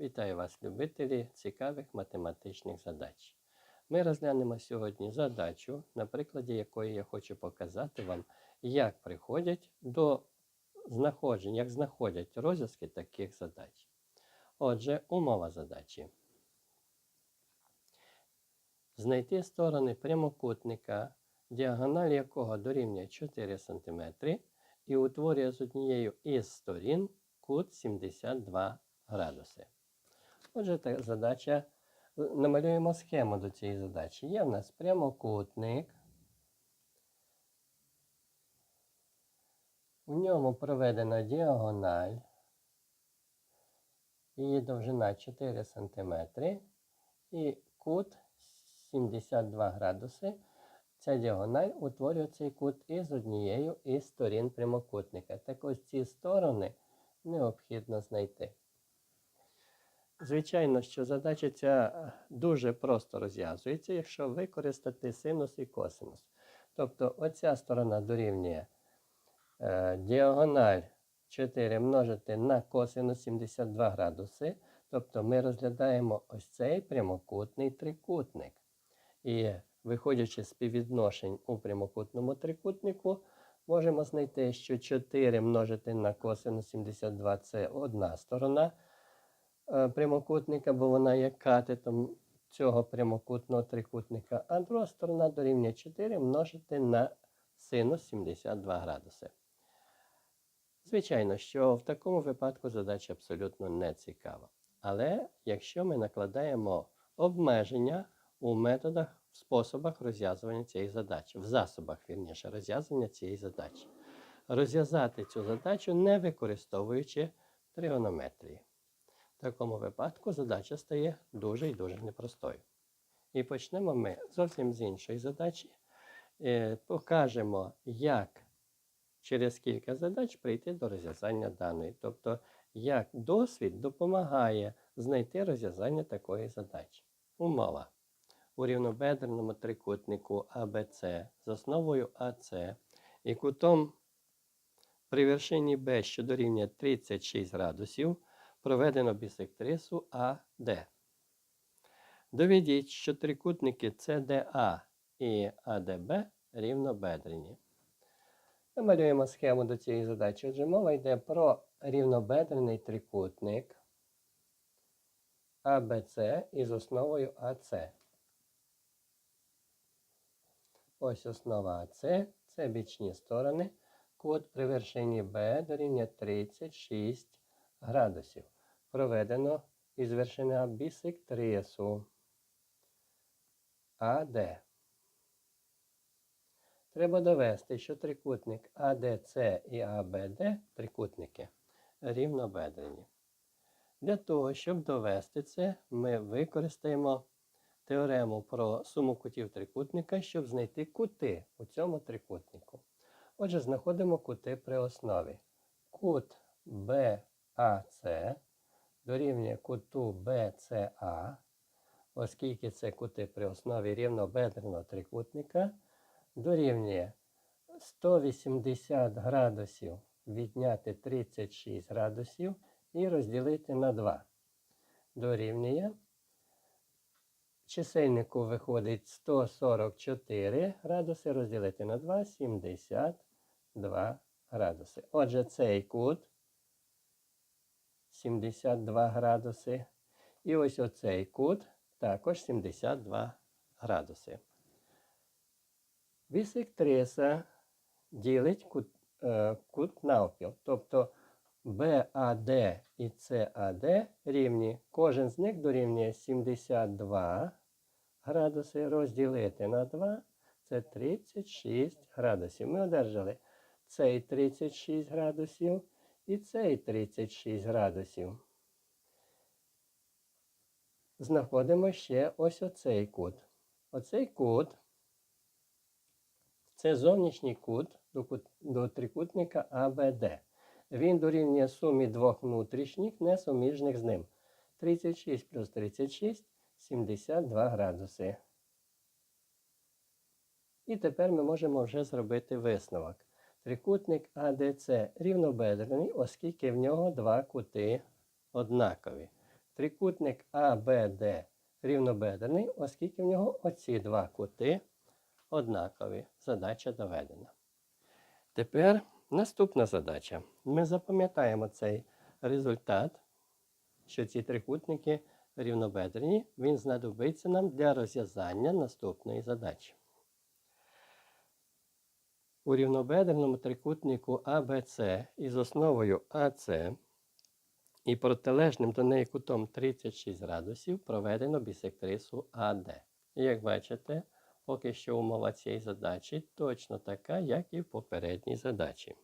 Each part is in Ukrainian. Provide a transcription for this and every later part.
Вітаю вас, любителі цікавих математичних задач. Ми розглянемо сьогодні задачу, на прикладі якої я хочу показати вам, як приходять до знаходження, як знаходять розв'язки таких задач. Отже, умова задачі. Знайти сторони прямокутника, діагональ якого дорівнює 4 см, і утворює з однією із сторін кут 72 градуси. Отже, та задача. Намалюємо схему до цієї задачі. Є в нас прямокутник. В ньому проведена діагональ. Її довжина 4 см і кут 72 градуси. Ця діагональ утворює цей кут із однією із сторін прямокутника. Так ось ці сторони необхідно знайти. Звичайно, що задача ця е, дуже просто розв'язується, якщо використати синус і косинус. Тобто оця сторона дорівнює е, діагональ 4 множити на косинус 72 градуси. Тобто ми розглядаємо ось цей прямокутний трикутник. І виходячи з співвідношень у прямокутному трикутнику, можемо знайти, що 4 множити на косинус 72 це одна сторона прямокутника, бо вона є катетом цього прямокутного трикутника, а друга сторона дорівнює 4 множити на синус 72 градуси. Звичайно, що в такому випадку задача абсолютно не цікава. Але якщо ми накладаємо обмеження у методах, в способах розв'язування цієї задачі, в засобах вірніше розв'язування цієї задачі, розв'язати цю задачу не використовуючи тригонометрії. В такому випадку задача стає дуже і дуже непростою. І почнемо ми зовсім з іншої задачі. Е, Покажемо, як через кілька задач прийти до розв'язання даної. Тобто, як досвід допомагає знайти розв'язання такої задачі. Умова. У рівнобедреному трикутнику АБЦ з основою АЦ і кутом при вершині Б, що дорівнює 36 градусів, проведено бісектрису АД. Доведіть, що трикутники CDA і АДБ рівнобедрені. Намалюємо схему до цієї задачі. Отже, мова йде про рівнобедрений трикутник АБЦ із основою АЦ. Ось основа АЦ, це бічні сторони. Кут при вершині Б дорівнює 36 градусів. Проведено із вершини А бісектрису АД. Треба довести, що трикутник АДЦ і АБД трикутники рівнобедрені. Для того, щоб довести це, ми використаємо теорему про суму кутів трикутника, щоб знайти кути у цьому трикутнику. Отже, знаходимо кути при основі. Кут БАЦ дорівнює куту БЦА, оскільки це кути при основі рівнобедреного трикутника, дорівнює 180 градусів відняти 36 градусів і розділити на 2. Дорівнює. Чисельнику виходить 144 градуси розділити на 2 72 градуси. Отже, цей кут 72 градуси. І ось оцей кут також 72 градуси. Бісектриса ділить кут, е, кут навпіл. Тобто БАД і САД рівні. Кожен з них дорівнює 72 градуси розділити на 2 це 36 градусів. Ми одержали цей 36 градусів і цей 36 градусів. Знаходимо ще ось оцей кут. Оцей кут це зовнішній кут до, кут, до трикутника АБД. Він дорівнює сумі двох внутрішніх, несуміжних з ним. 36 плюс 36 72 градуси. І тепер ми можемо вже зробити висновок. Трикутник АДЦ рівнобедрений, оскільки в нього два кути однакові. трикутник ABD рівнобедрений, оскільки в нього оці два кути однакові. Задача доведена. Тепер наступна задача. Ми запам'ятаємо цей результат, що ці трикутники рівнобедрені, він знадобиться нам для розв'язання наступної задачі. У рівнобедреному трикутнику ABC із основою АС і протилежним до неї кутом 36 градусів проведено бісектрису АД. І як бачите, поки що умова цієї задачі точно така, як і в попередній задачі.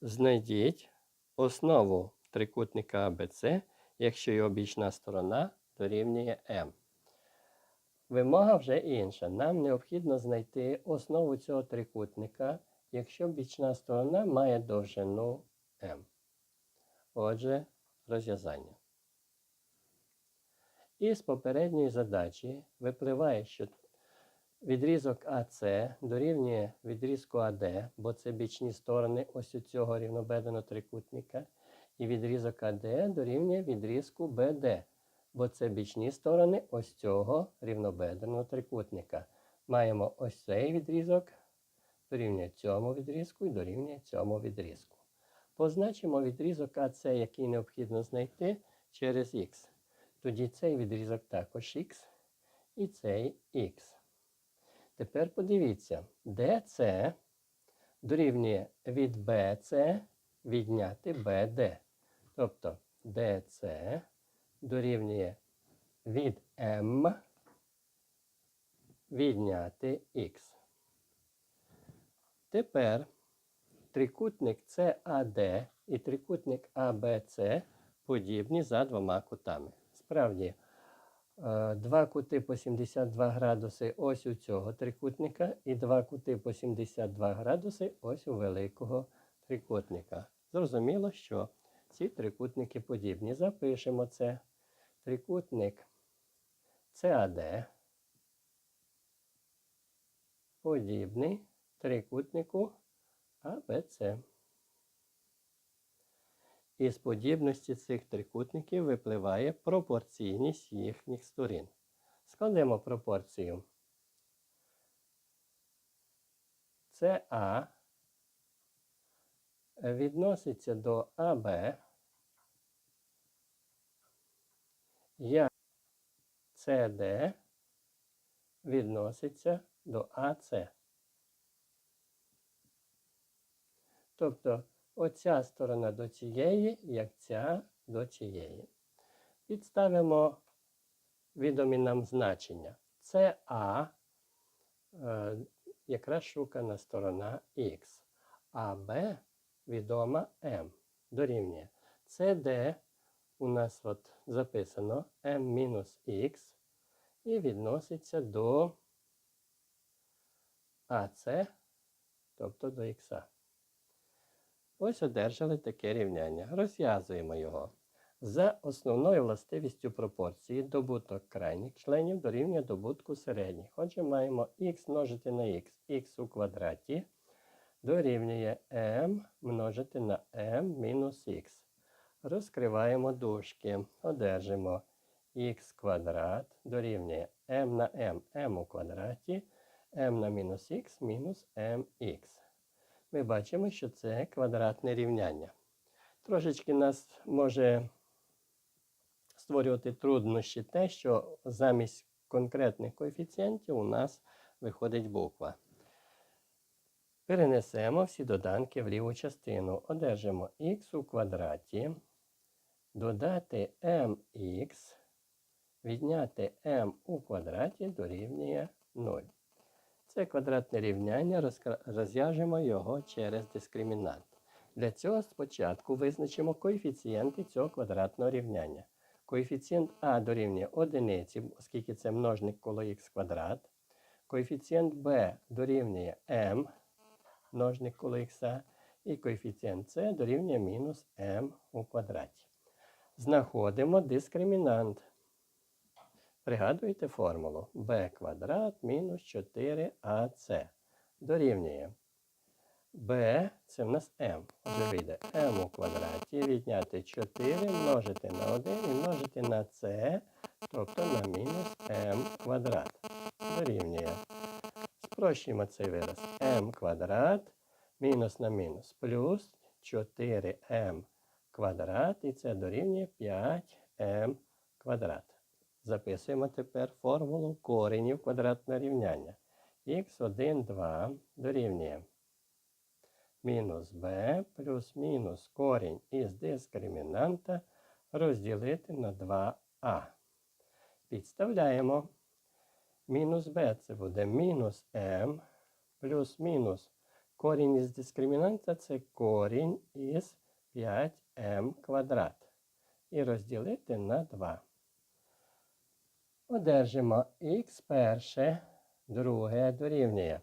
Знайдіть основу трикутника ABC, якщо його бічна сторона дорівнює m. Вимога вже інша. Нам необхідно знайти основу цього трикутника, якщо бічна сторона має довжину m. Отже, розв'язання. Із попередньої задачі випливає, що відрізок АС дорівнює відрізку АД, бо це бічні сторони ось у цього рівнобедреного трикутника, і відрізок АД дорівнює відрізку БД, бо це бічні сторони ось цього рівнобедреного трикутника. Маємо ось цей відрізок, дорівнює цьому відрізку і дорівнює цьому відрізку. Позначимо відрізок АС, який необхідно знайти через х. Тоді цей відрізок також х і цей х. Тепер подивіться, DC дорівнює від BC відняти BD. Тобто DC дорівнює від M відняти х. Тепер трикутник CAD і трикутник ABC подібні за двома кутами. Справді, е, два кути по 72 градуси ось у цього трикутника, і два кути по 72 градуси ось у великого трикутника. Зрозуміло, що ці трикутники подібні. Запишемо це. Трикутник CAD подібний трикутнику ABC. Із подібності цих трикутників випливає пропорційність їхніх сторін. Складемо пропорцію. СА відноситься до АБ, як СД відноситься до АС. Тобто оця сторона до цієї, як ця до цієї. Підставимо відомі нам значення. Це е, якраз шукана сторона Х, а Б відома М дорівнює. Це у нас от записано m-х і відноситься до АС, тобто до Х. Ось одержали таке рівняння. Розв'язуємо його. За основною властивістю пропорції добуток крайніх членів дорівнює добутку середніх. Отже, маємо х множити на х, х у квадраті дорівнює m множити на m мінус х. Розкриваємо дужки. Одержимо х квадрат дорівнює m на m, m у квадраті, m на мінус х мінус mx ми бачимо, що це квадратне рівняння. Трошечки нас може створювати труднощі те, що замість конкретних коефіцієнтів у нас виходить буква. Перенесемо всі доданки в ліву частину. Одержимо х у квадраті, додати mx, відняти m у квадраті дорівнює 0. Це квадратне рівняння, розв'яжемо його через дискримінант. Для цього спочатку визначимо коефіцієнти цього квадратного рівняння. Коефіцієнт А дорівнює одиниці, оскільки це множник коло х квадрат. Коефіцієнт Б дорівнює m, множник коло х, і коефіцієнт С дорівнює мінус m у квадраті. Знаходимо дискримінант. Пригадуйте формулу b квадрат мінус 4ac дорівнює b це в нас m. Отже, вийде m у квадраті відняти 4 множити на 1 і множити на c, тобто на мінус m квадрат. Дорівнює. Спрощуємо цей вираз. m квадрат мінус на мінус плюс 4m квадрат, і це дорівнює 5m квадрат. Записуємо тепер формулу коренів квадратного рівняння. х1, 2 дорівнює мінус b плюс мінус корінь із дискримінанта розділити на 2а. Підставляємо. Мінус b це буде мінус m плюс мінус корінь із дискримінанта це корінь із 5m квадрат. І розділити на 2. Одержимо х перше, друге дорівнює.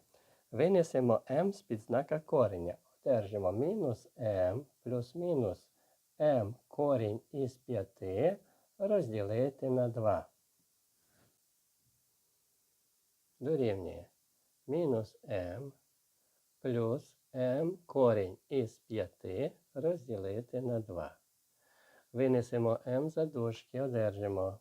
Винесемо m з під знака кореня. Одержимо мінус m плюс мінус m корінь із 5 розділити на 2. Дорівнює мінус m плюс m корінь із 5 розділити на 2. Винесемо m за дужки, одержимо.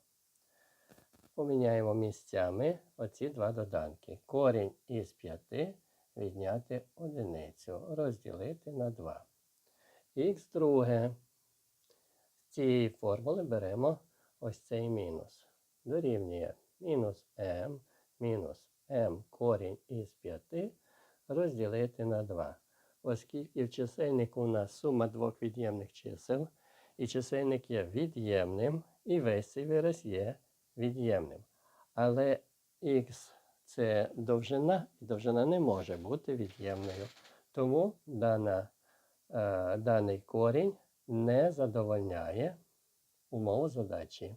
Поміняємо місцями оці два доданки. Корінь із 5 відняти одиницю, розділити на 2. Х друге. З цієї формули беремо ось цей мінус. Дорівнює мінус m мінус m корінь із 5 розділити на 2. Оскільки в чисельнику у нас сума двох від'ємних чисел, і чисельник є від'ємним, і весь цей вираз є від'ємним. Але х це довжина, і довжина не може бути від'ємною. Тому дана, е, даний корінь не задовольняє умову задачі.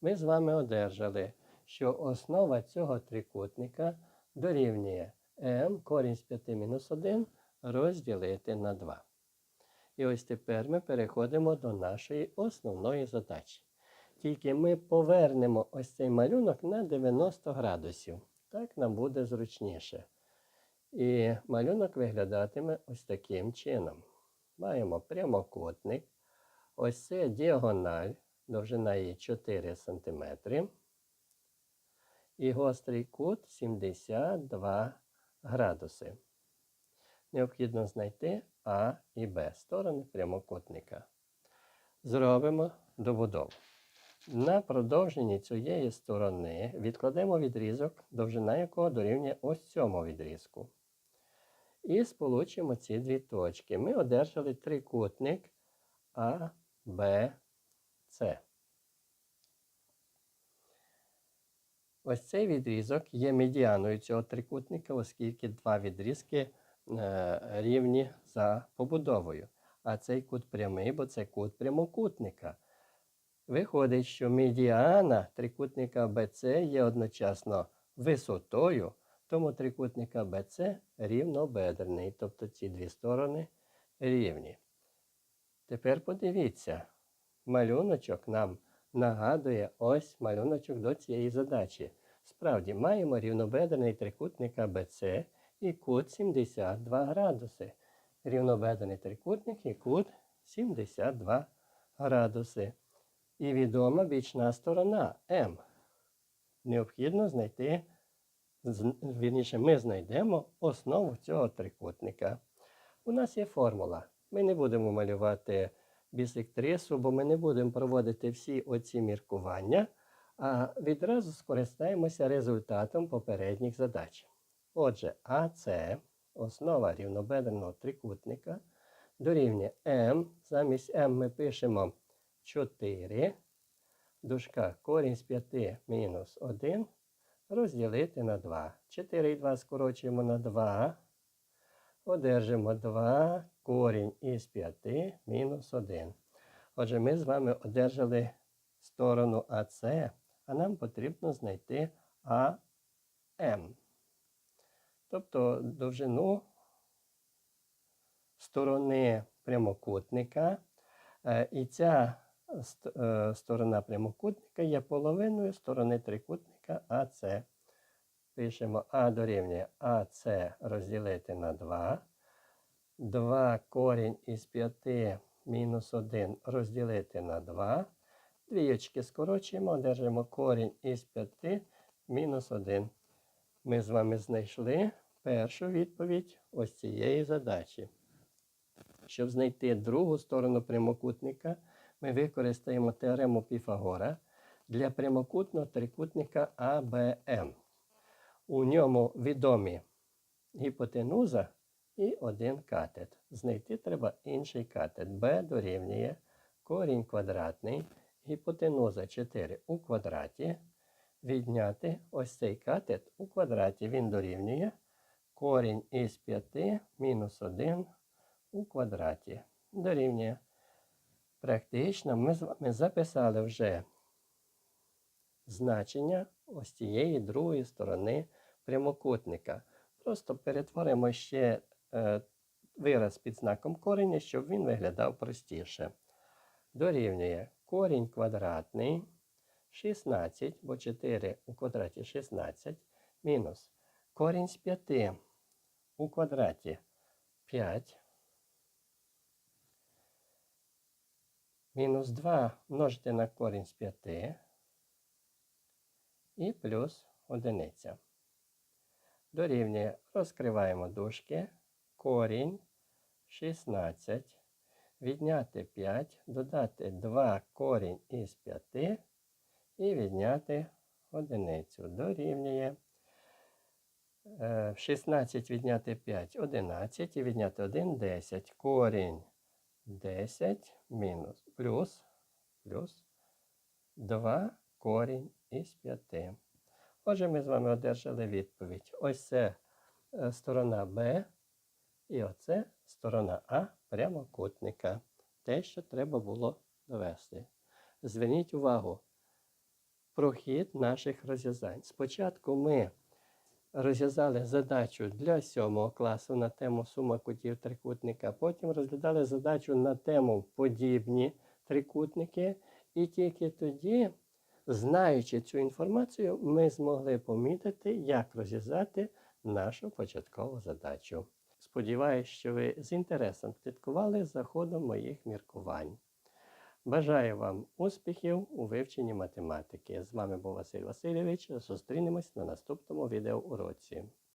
Ми з вами одержали, що основа цього трикутника дорівнює m корінь з 5 мінус 1 розділити на 2. І ось тепер ми переходимо до нашої основної задачі. Тільки ми повернемо ось цей малюнок на 90 градусів. Так нам буде зручніше. І малюнок виглядатиме ось таким чином. Маємо прямокутник. Ось це діагональ, довжина її 4 см. І гострий кут 72 градуси. Необхідно знайти А і Б сторони прямокутника. Зробимо добудову. На продовженні цієї сторони відкладемо відрізок, довжина якого дорівнює ось цьому відрізку. І сполучимо ці дві точки. Ми одержали трикутник А, Б, С. Ось цей відрізок є медіаною цього трикутника, оскільки два відрізки е, рівні за побудовою. А цей кут прямий, бо це кут прямокутника. Виходить, що медіана трикутника BC є одночасно висотою, тому трикутника BC рівнобедрений, тобто ці дві сторони рівні. Тепер подивіться, малюночок нам нагадує ось малюночок до цієї задачі. Справді, маємо рівнобедрений трикутник ABC і кут 72 градуси. Рівнобедрений трикутник і кут 72 градуси. І відома бічна сторона М. Необхідно знайти, вірніше, ми знайдемо основу цього трикутника. У нас є формула. Ми не будемо малювати бісектрису, бо ми не будемо проводити всі оці міркування, а відразу скористаємося результатом попередніх задач. Отже, АС, основа рівнобедреного трикутника, дорівнює М. Замість М ми пишемо 4. Дужка корінь з 5 мінус 1 розділити на 2. 4 і 2 скорочуємо на 2. Одержимо 2 корінь із 5 мінус 1. Отже, ми з вами одержали сторону АС, а нам потрібно знайти АМ. Тобто довжину сторони прямокутника. Е, і ця е, сторона прямокутника є половиною сторони трикутника АС. Пишемо А дорівнює АС розділити на 2. 2 корінь із 5 мінус 1 розділити на 2. Двієчки скорочуємо, одержимо корінь із 5 мінус 1. Ми з вами знайшли першу відповідь ось цієї задачі. Щоб знайти другу сторону прямокутника, ми використаємо теорему Піфагора для прямокутного трикутника АБМ. У ньому відомі гіпотенуза і один катет. Знайти треба інший катет. Б дорівнює корінь квадратний, гіпотенуза 4 у квадраті. Відняти ось цей катет у квадраті. Він дорівнює корінь із 5 мінус 1 у квадраті. Дорівнює. Практично ми з вами записали вже значення ось цієї другої сторони прямокутника. Просто перетворимо ще е, вираз під знаком кореня, щоб він виглядав простіше. Дорівнює корінь квадратний 16, бо 4 у квадраті 16, мінус корінь з 5 у квадраті 5. Мінус 2 множити на корінь з 5 і плюс одиниця. Дорівнює, розкриваємо дужки, корінь 16, відняти 5, додати 2 корінь із 5 і відняти одиницю. Дорівнює е, 16 відняти 5 11 і відняти 1 10. Корінь 10 мінус плюс, плюс 2 корінь із 5. Отже, ми з вами одержали відповідь. Ось це е, сторона Б і оце сторона А прямокутника. Те, що треба було довести. Зверніть увагу про хід наших розв'язань. Спочатку ми розв'язали задачу для 7 класу на тему сума кутів трикутника, потім розглядали задачу на тему подібні трикутники, і тільки тоді. Знаючи цю інформацію, ми змогли помітити, як розв'язати нашу початкову задачу. Сподіваюсь, що ви з інтересом слідкували за ходом моїх міркувань. Бажаю вам успіхів у вивченні математики. З вами був Василь Васильович. Зустрінемось на наступному відеоуроці.